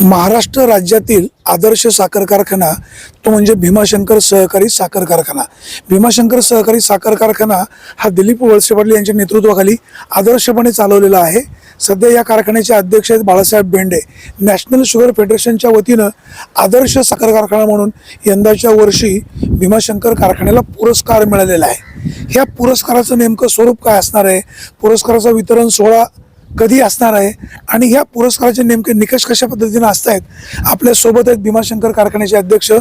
महाराष्ट्र राज्यातील आदर्श साखर कारखाना तो म्हणजे भीमाशंकर सहकारी साखर कारखाना. भीमाशंकर सहकारी साखर कारखाना हा दिलीप वळसे पाटील यांच्या नेतृत्वाखाली आदर्शपणे चालवलेला आहे. सध्या या कारखान्याचे अध्यक्ष आहेत बाळासाहेब बेंडे नॅशनल शुगर फेडरेशनच्या वतीनं आदर्श साखर कारखाना म्हणून यंदाच्या वर्षी भीमाशंकर कारखान्याला पुरस्कार मिळालेला आहे. ह्या पुरस्काराचं नेमकं स्वरूप काय असणार आहे? पुरस्काराचं वितरण सोहळा कधी असणार आहे? आणि ह्या पुरस्काराचे नेमके निकष कशा पद्धतीने असत आहेत आपल्यासोबत आहेत भीमाशंकर कारखान्याचे अध्यक्ष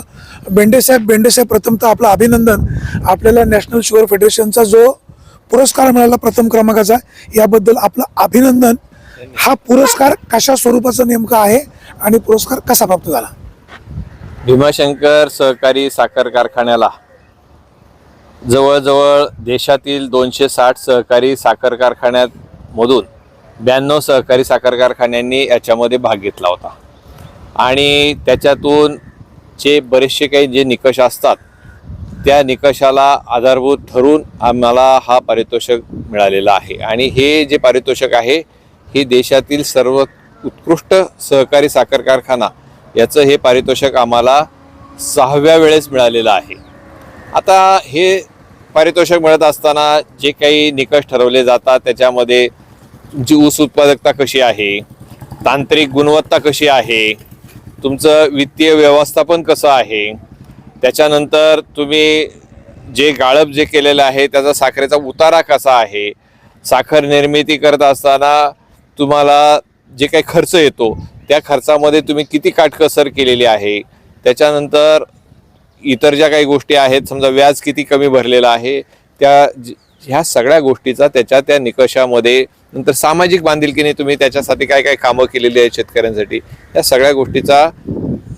बेंडेसाहेब बेंडेसाहेब प्रथमतः आपलं अभिनंदन. आपल्याला नॅशनल शुगर फेडरेशनचा जो पुरस्कार मिळाला प्रथम क्रमांकाचा याबद्दल आपलं अभिनंदन. हा पुरस्कार कशा स्वरूपाचा नेमका आहे आणि पुरस्कार कसा प्राप्त झाला? भीमाशंकर सहकारी साखर कारखान्याला. जवळजवळ देशातील दोनशे साठ सहकारी साखर कारखान्यामधून ब्याण्णव सहकारी साखर कारखान्यांनी याच्यामध्ये भाग घेतला होता. आणि त्याच्यातून जे बरेचसे काही जे निकष असतात त्या निकषाला आधारभूत ठरून आम्हाला हा पारितोषिक मिळालेला आहे. आणि हे जे पारितोषिक आहे हे देशातील सर्व उत्कृष्ट सहकारी साखर कारखाना याचं हे पारितोषिक आम्हाला सहाव्या वेळेस मिळालेलं आहे. आता हे पारितोषिक मिळत असताना जे काही निकष ठरवले जातात त्याच्यामध्ये जी ऊस उत्पादकता कशी आहे? तांत्रिक गुणवत्ता कशी आहे? तुमचं वित्तीय व्यवस्थापन कसं आहे? त्याच्यानंतर तुम्ही जे गाळप जे केलेलं आहे त्याचा साखरेचा उतारा कसा आहे? साखर निर्मिती करत असताना तुम्हाला जे काही खर्च येतो त्या खर्चामध्ये तुम्ही किती काटकसर केलेली आहे? त्याच्यानंतर इतर ज्या काही गोष्टी आहेत समजा व्याज किती कमी भरलेलं आहे त्या ह्या सगळ्या गोष्टीचा त्याच्या त्या निकषामध्ये नंतर सामाजिक बांधिलकीने तुम्ही त्याच्यासाठी काय काय कामं केलेली आहेत शेतकऱ्यांसाठी या सगळ्या गोष्टीचा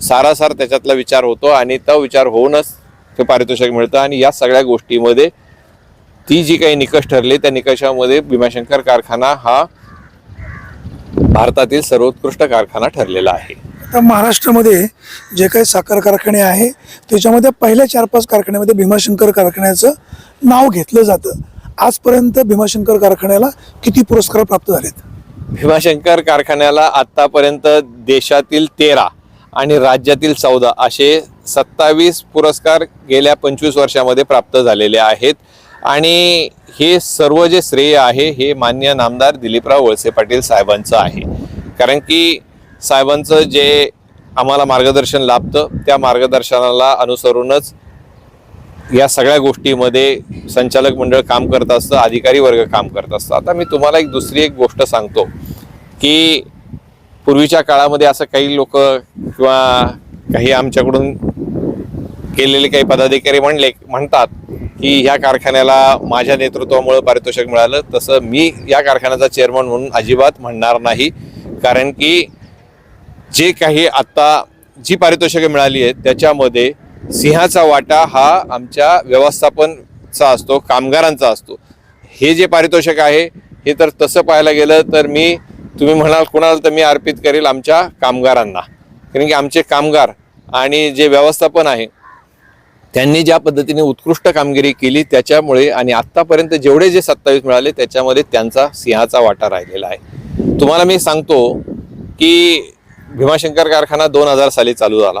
सारासार त्याच्यातला विचार होतो आणि तो विचार होऊनच ते पारितोषिक मिळतं आणि या सगळ्या गोष्टीमध्ये ती जी काही निकष ठरले त्या निकषामध्ये भीमाशंकर कारखाना हा भारतातील सर्वोत्कृष्ट कारखाना ठरलेला आहे. आता महाराष्ट्रामध्ये जे काही साखर कारखाने आहे त्याच्यामध्ये पहिल्या चार पाच कारखान्यामध्ये भीमाशंकर कारखान्याचं नाव घेतलं जातं. आजपर्यंत भीमाशंकर कारखान्याला किती पुरस्कार प्राप्त झालेत? भीमाशंकर कारखान्याला आतापर्यंत देशातील तेरा आणि राज्यातील चौदा असे सत्तावीस पुरस्कार गेल्या पंचवीस वर्षामध्ये प्राप्त झालेले आहेत. आणि हे सर्व जे श्रेय आहे हे मान्य नामदार दिलीपराव वळसे पाटील साहेबांचं आहे. कारण की साहेबांचं जे आम्हाला मार्गदर्शन लाभतं त्या मार्गदर्शनाला अनुसरूनच या सगळ्या गोष्टीमध्ये संचालक मंडळ काम करत असतं अधिकारी वर्ग काम करत असतं. आता मी तुम्हाला एक दुसरी एक गोष्ट सांगतो की पूर्वीच्या काळामध्ये असं काही लोक किंवा काही आमच्याकडून केलेले काही पदाधिकारी म्हणले म्हणतात की ह्या कारखान्याला माझ्या नेतृत्वामुळे पारितोषिक मिळालं. तसं मी या कारखान्याचा चेअरमन म्हणून अजिबात म्हणणार नाही. कारण की जे काही आत्ता जी पारितोषिकं मिळाली आहेत त्याच्यामध्ये सिंहाचा वाटा हा आमच्या व्यवस्थापनचा असतो कामगारांचा असतो. हे जे पारितोषिक आहे हे तर तसं पाहायला गेलं तर मी तुम्ही म्हणाल कुणाल तर मी अर्पित करेल आमच्या कामगारांना. कारण की आमचे कामगार आणि जे व्यवस्थापन आहे त्यांनी ज्या पद्धतीने उत्कृष्ट कामगिरी केली त्याच्यामुळे आणि आत्तापर्यंत जेवढे जे सत्तावीस मिळाले त्याच्यामध्ये त्यांचा सिंहाचा वाटा राहिलेला आहे. तुम्हाला मी सांगतो की भीमाशंकर कारखाना दोन हजार साली चालू झाला.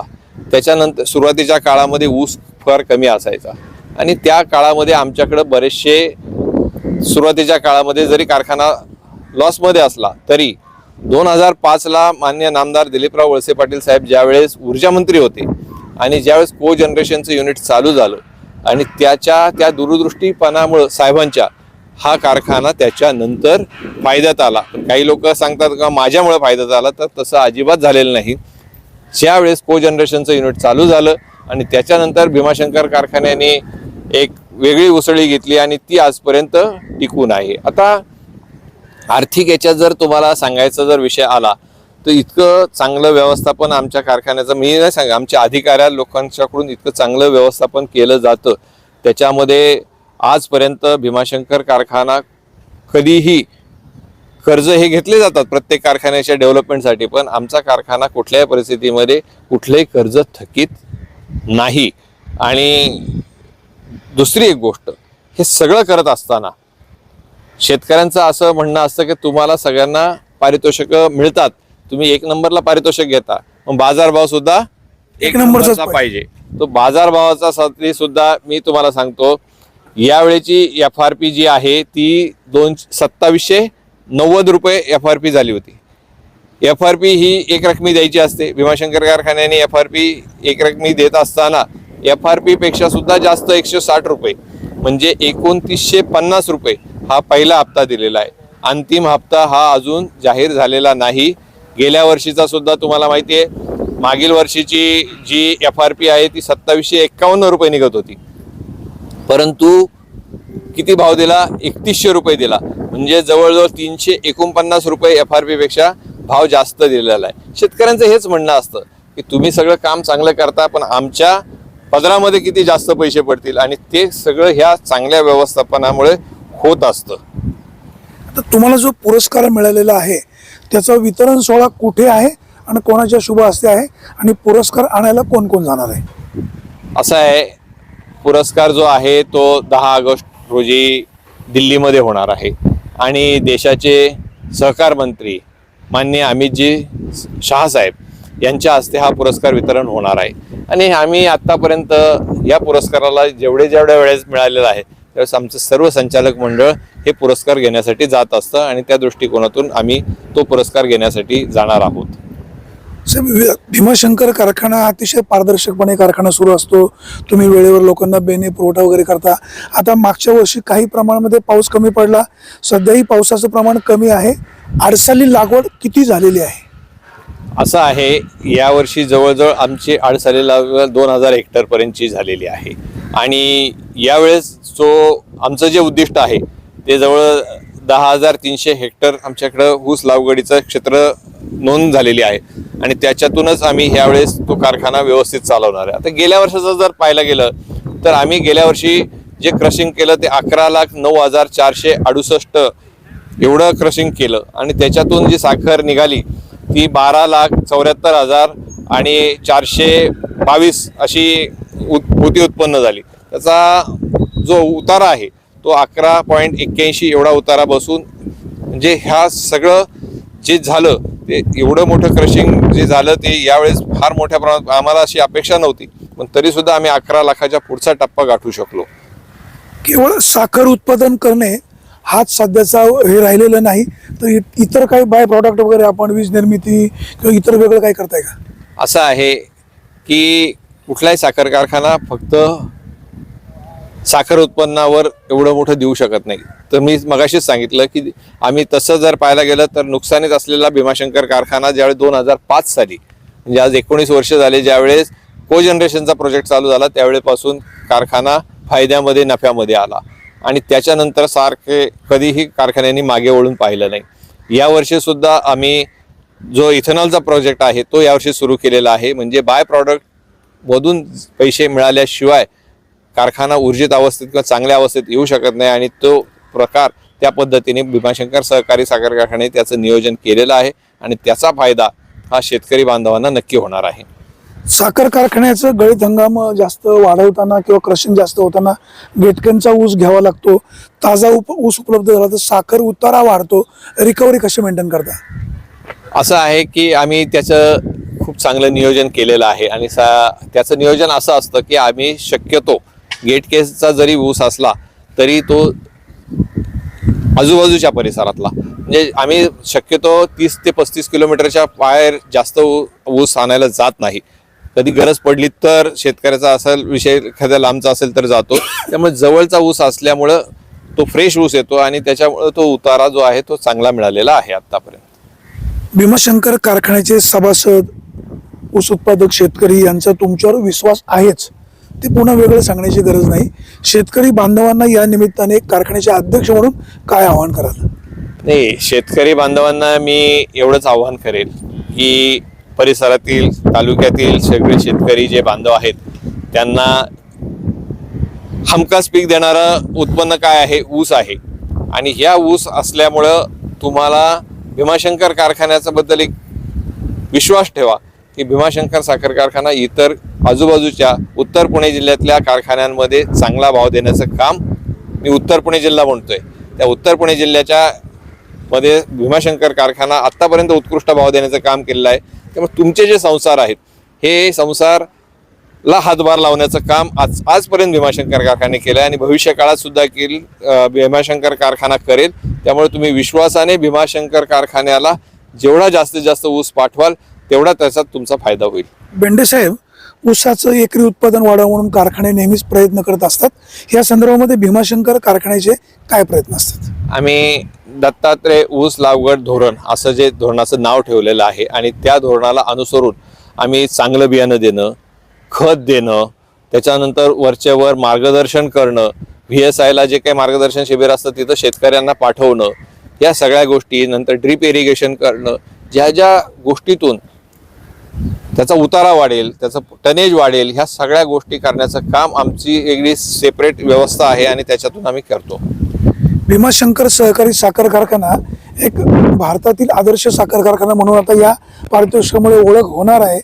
त्याच्यानंतर सुरुवातीच्या काळामध्ये ऊस फार कमी असायचा. आणि त्या काळामध्ये आमच्याकडं बरेचसे सुरुवातीच्या काळामध्ये जरी कारखाना लॉसमध्ये असला तरी दोन हजार पाचला मान्य नामदार दिलीपराव वळसे पाटील साहेब ज्यावेळेस ऊर्जा मंत्री होते आणि ज्यावेळेस को जनरेशनचं युनिट चालू झालं आणि त्याच्या त्या दूरदृष्टीपणामुळं साहेबांच्या हा कारखाना त्याच्यानंतर फायद्यात आला. काही लोक सांगतात का माझ्यामुळे फायद्यात आला. तर तसं अजिबात झालेलं नाही. ज्यावेळेस को जनरेशनचं युनिट चालू झालं आणि त्याच्यानंतर भीमाशंकर कारखान्याने एक वेगळी उसळी घेतली आणि ती आजपर्यंत टिकून आहे. आता आर्थिक याच्यात जर तुम्हाला सांगायचा जर विषय आला तर इतकं चांगलं व्यवस्थापन आमच्या कारखान्याचं मी नाही सांगा आमच्या अधिकाऱ्या लोकांच्याकडून इतकं चांगलं व्यवस्थापन केलं जातं. त्याच्यामध्ये आजपर्यंत भीमाशंकर कारखाना कधीही कर्ज हे घेतले जातात प्रत्येक कारखान्याच्या डेव्हलपमेंटसाठी पण आमचा कारखाना कुठल्याही परिस्थितीमध्ये कुठलंही कर्ज थकीत नाही. आणि दुसरी एक गोष्ट हे सगळं करत असताना शेतकऱ्यांचं असं म्हणणं असतं की तुम्हाला सगळ्यांना पारितोषिकं मिळतात. तुम्ही एक नंबरला पारितोषिक घेता. मग बाजारभाव सुद्धा एक नंबरचा पाहिजे. तो बाजारभावाचा सुद्धा मी तुम्हाला सांगतो यावेळेची एफ आर पी जी आहे ती दोन सत्तावीसशे नव्वद रुपये एफ आर पी झाली होती. एफ आर पी ही एक रकमी द्यायची असते. भीमाशंकर कारखान्याने एफ आर पी एक रकमी देत असताना एफ आर पीपेक्षासुद्धा सुद्धा जास्त एकशे साठ रुपये. म्हणजे एकोणतीसशे पन्नास रुपये हा पहिला हप्ता दिलेला आहे. अंतिम हप्ता हा अजून जाहीर झालेला नाही. गेल्या वर्षीचा सुद्धा तुम्हाला माहिती आहे. मागील वर्षीची जी एफ आर पी आहे ती सत्तावीसशे एक्कावन्न रुपये निघत होती. परंतु किती भाव दिला? एकतीसशे रुपये दिला. म्हणजे जवळजवळ तीनशे एकोणपन्नास रुपये एफ आरपेक्षा भाव जास्त दिलेला आहे. शेतकऱ्यांचं हेच म्हणणं असतं की तुम्ही सगळं काम चांगलं करता पण आमच्या पदरामध्ये किती जास्त पैसे पडतील? आणि ते सगळं ह्या चांगल्या व्यवस्थापनामुळे होत असतं. तर तुम्हाला जो पुरस्कार मिळालेला आहे त्याचा वितरण सोहळा कुठे आहे आणि कोणाच्या शुभ हस्ते आहे आणि पुरस्कार आणायला कोण कोण जाणार आहे? असा आहे पुरस्कार जो आहे तो दहा ऑगस्ट रोजी दिल्लीमध्ये होणार आहे. आणि देशाचे सहकार मंत्री माननीय अमितजी शहासाहेब यांच्या हस्ते हा पुरस्कार वितरण होणार आहे. आणि आम्ही आत्तापर्यंत या पुरस्काराला जेवढे जेवढ्या वेळेस मिळालेलं आहे त्यावेळेस आमचं सर्व संचालक मंडळ हे पुरस्कार घेण्यासाठी जात असतं आणि त्या दृष्टिकोनातून आम्ही तो पुरस्कार घेण्यासाठी जाणार आहोत. भीमाशंकर कारखाना अतिशय पारदर्शकपणे कारखाना सुरू असतो. तुम्ही वेळेवर लोकांना बेने पुरवठा वगैरे करता. आता मागच्या वर्षी काही प्रमाणामध्ये पाऊस कमी पडला. सध्याही पावसाचं प्रमाण कमी आहे. आडसाली लागवड किती झालेली आहे? असं आहे यावर्षी जवळजवळ आमची आडसाली लागवड दोन हजार हेक्टरपर्यंतची झालेली आहे. आणि यावेळेस जो आमचं जे उद्दिष्ट आहे ते जवळ दहा हजार तीनशे हेक्टर आमच्याकडं ऊस लागवडीचं क्षेत्र नोंद झालेली आहे. आणि त्याच्यातूनच आम्ही ह्यावेळेस तो कारखाना व्यवस्थित चालवणार आहे. आता गेल्या वर्षाचं जर पाहायला गेलं तर आम्ही गेल्या वर्षी जे क्रशिंग केलं ते अकरा लाख नऊ हजार चारशे अडुसष्ट एवढं क्रशिंग केलं. आणि त्याच्यातून जी साखर निघाली ती बारा लाख चौऱ्याहत्तर हजार आणि चारशे बावीस अशी उत होती उत्पन्न झाली. त्याचा जो उतारा आहे तो अकरा पॉईंट एक्क्याऐंशी एवढा उतारा बसून म्हणजे ह्या सगळं जे झालं ते एवढं मोठं क्रशिंग जे झालं ते यावेळेस फार मोठ्या प्रमाणात आम्हाला अशी अपेक्षा नव्हती. पण तरीसुद्धा आम्ही अकरा लाखाच्या पुढचा टप्पा गाठू शकलो. केवळ साखर उत्पादन करणे हाच सध्याचा हे राहिलेलं नाही. तर इतर काही बाय प्रॉडक्ट वगैरे आपण वीज निर्मिती किंवा इतर वेगळं काही करताय का? असं आहे की कुठलाही साखर कारखाना फक्त साखर उत्पन्नावर एवढं मोठं देऊ शकत नाही. तर मी मगाशीच सांगितलं की आम्ही तसं जर पाहायला गेलं तर नुकसानीत असलेला भीमाशंकर कारखाना ज्यावेळेस दोन हजार पाच साली म्हणजे आज एकोणीस वर्ष झाले ज्यावेळेस को जनरेशनचा प्रोजेक्ट चालू झाला त्यावेळेपासून कारखाना फायद्यामध्ये नफ्यामध्ये आला. आणि त्याच्यानंतर सारखे कधीही कारखान्यांनी मागे वळून पाहिलं नाही. यावर्षीसुद्धा आम्ही जो इथेनॉलचा प्रोजेक्ट आहे तो यावर्षी सुरू केलेला आहे. म्हणजे बाय प्रॉडक्टमधून पैसे मिळाल्याशिवाय कारखाना ऊर्जित अवस्थेत किंवा चांगल्या अवस्थेत येऊ शकत नाही आणि तो प्रकार त्या पद्धतीने भीमाशंकर सहकारी साखर कारखाने त्याचं नियोजन केलेलं आहे आणि त्याचा फायदा हा शेतकरी बांधवांना नक्की होणार आहे. साखर कारखान्याचं गळीत हंगाम जास्त वाढवताना किंवा क्रशिंग जास्त होताना गेटकेनचा ऊस घ्यावा लागतो. ताजा उप ऊस उपलब्ध झाला तर साखर उतारा वाढतो. रिकव्हरी कशी मेंटेन करता? असं आहे की आम्ही त्याचं खूप चांगलं नियोजन केलेलं आहे आणि सा त्याचं नियोजन असं असतं की आम्ही शक्यतो गेट केसचा जरी ऊस असला तरी तो आजूबाजूच्या परिसरातला. म्हणजे आम्ही शक्यतो तीस ते पस्तीस किलोमीटरच्या बाहेर जास्त ऊ- ऊस आणायला जात नाही. कधी गरज पडली तर शेतकऱ्याचा असेल विषय एखाद्या लांबचा असेल तर जातो. त्यामुळे जवळचा ऊस असल्यामुळं तो फ्रेश ऊस येतो आणि त्याच्यामुळं तो उतारा जो आहे तो चांगला मिळालेला आहे आत्तापर्यंत भीमाशंकर कारखान्याचे सभासद ऊस उत्पादक शेतकरी यांचा तुमच्यावर विश्वास आहेच. ते पुन्हा वेगळं सांगण्याची गरज नाही. शेतकरी बांधवांना या निमित्ताने कारखान्याचे अध्यक्ष म्हणून काय आवाहन कराल? नाही शेतकरी बांधवांना मी एवढंच आव्हान करेल की परिसरातील तालुक्यातील सगळे शेतकरी जे बांधव आहेत त्यांना हमखास पीक देणारं उत्पन्न काय आहे? ऊस आहे. आणि ह्या ऊस असल्यामुळं तुम्हाला भीमाशंकर कारखान्याचा बद्दल एक विश्वास ठेवा की भीमाशंकर साखर कारखाना इतर आजूबाजूच्या उत्तर पुणे जिल्ह्यातल्या कारखान्यांमध्ये चांगला भाव देण्याचं काम मी उत्तर पुणे जिल्हा म्हणतोय. त्या उत्तर पुणे जिल्ह्याच्या मध्ये भीमाशंकर कारखाना आत्तापर्यंत उत्कृष्ट भाव देण्याचं काम केलेलं आहे. त्यामुळे तुमचे जे संसार आहेत हे संसार ला हातभार लावण्याचं काम आज आजपर्यंत भीमाशंकर कारखाने केलं आहे आणि भविष्य काळात सुद्धा केल भीमाशंकर कारखाना करेल. त्यामुळे तुम्ही विश्वासाने भीमाशंकर कारखान्याला जेवढा जास्तीत जास्त ऊस पाठवाल तेवढा त्याचा तुमचा फायदा होईल. बेंडे साहेब ऊसाचं एकरी उत्पादन वाढावं म्हणून कारखाने नेहमीच प्रयत्न करत असतात. या संदर्भामध्ये भीमाशंकर कारखान्याचे काय प्रयत्न असतात? आम्ही दत्तात्रय ऊस लागवड धोरण असं जे धोरणाचं नाव ठेवलेलं आहे आणि त्या धोरणाला अनुसरून आम्ही चांगलं बियाणं देणं खत देणं त्याच्यानंतर वरच्यावर मार्गदर्शन करणं व्ही एस आयला जे काही मार्गदर्शन शिबिर असतं तिथं शेतकऱ्यांना पाठवणं या सगळ्या गोष्टी नंतर ड्रीप इरिगेशन करणं ज्या ज्या गोष्टीतून त्याचा उतारा वाढेल त्याचं टनेज वाढेल ह्या सगळ्या गोष्टी करण्याचं काम आमची वेगळी सेपरेट व्यवस्था आहे आणि त्याच्यातून आम्ही करतो. भीमाशंकर सहकारी साखर कारखाना एक भारतातील आदर्श साखर कारखाना म्हणून आता या पारितोषिकामुळे ओळख होणार आहे.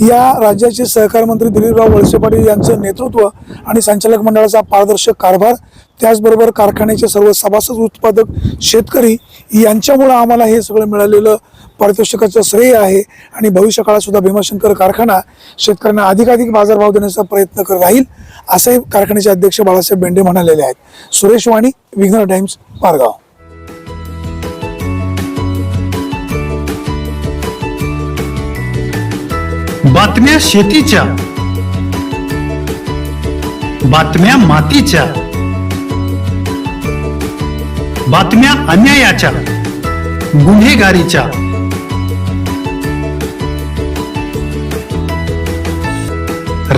या राज्याचे सहकार मंत्री दिलीपराव वळसे पाटील यांचं नेतृत्व आणि संचालक मंडळाचा पारदर्शक कारभार त्याचबरोबर कारखान्याचे सर्व सभासद उत्पादक शेतकरी यांच्यामुळं आम्हाला हे सगळं मिळालेलं पारितोषिकाचं श्रेय आहे आणि भविष्य काळात सुद्धा भीमाशंकर कारखाना शेतकऱ्यांना अधिकाधिक बाजारभाव देण्याचा प्रयत्न करत राहील असंही कारखान्याचे अध्यक्ष बाळासाहेब बेंडे म्हणालेले आहेत. सुरेश वाणी विघ्न टाइम्स पारगाव. बातम्या शेतीच्या बातम्या मातीच्या बातम्या अन्यायाच्या गुन्हेगारीच्या.